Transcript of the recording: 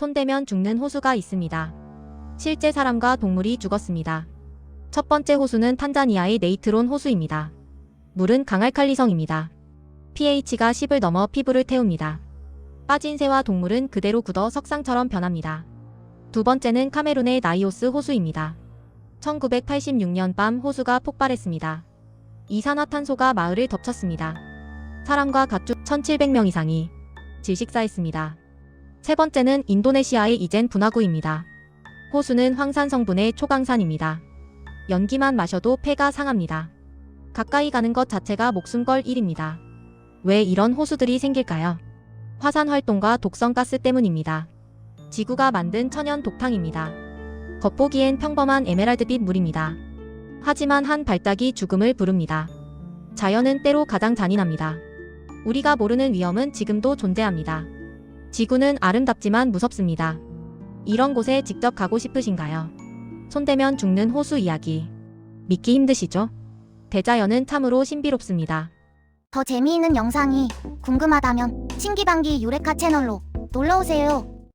손대면 죽는 호수가 있습니다. 실제 사람과 동물이 죽었습니다. 첫 번째 호수는 탄자니아의 네이트론 호수입니다. 물은 강알칼리성입니다. pH가 10을 넘어 피부를 태웁니다. 빠진 새와 동물은 그대로 굳어 석상처럼 변합니다. 두 번째는 카메룬의 나이오스 호수입니다. 1986년 밤 호수가 폭발했습니다. 이산화탄소가 마을을 덮쳤습니다. 사람과 가축 1,700명 이상이 질식사했습니다. 세 번째는 인도네시아의 이젠 분화구입니다. 호수는 황산 성분의 초강산입니다. 연기만 마셔도 폐가 상합니다. 가까이 가는 것 자체가 목숨 걸 일입니다. 왜 이런 호수들이 생길까요? 화산 활동과 독성 가스 때문입니다. 지구가 만든 천연 독탕입니다. 겉보기엔 평범한 에메랄드빛 물입니다. 하지만 한 발딱이 죽음을 부릅니다. 자연은 때로 가장 잔인합니다. 우리가 모르는 위험은 지금도 존재합니다. 지구는 아름답지만 무섭습니다. 이런 곳에 직접 가고 싶으신가요? 손대면 죽는 호수 이야기. 믿기 힘드시죠? 대자연은 참으로 신비롭습니다. 더 재미있는 영상이 궁금하다면 신기방기 유레카 채널로 놀러오세요.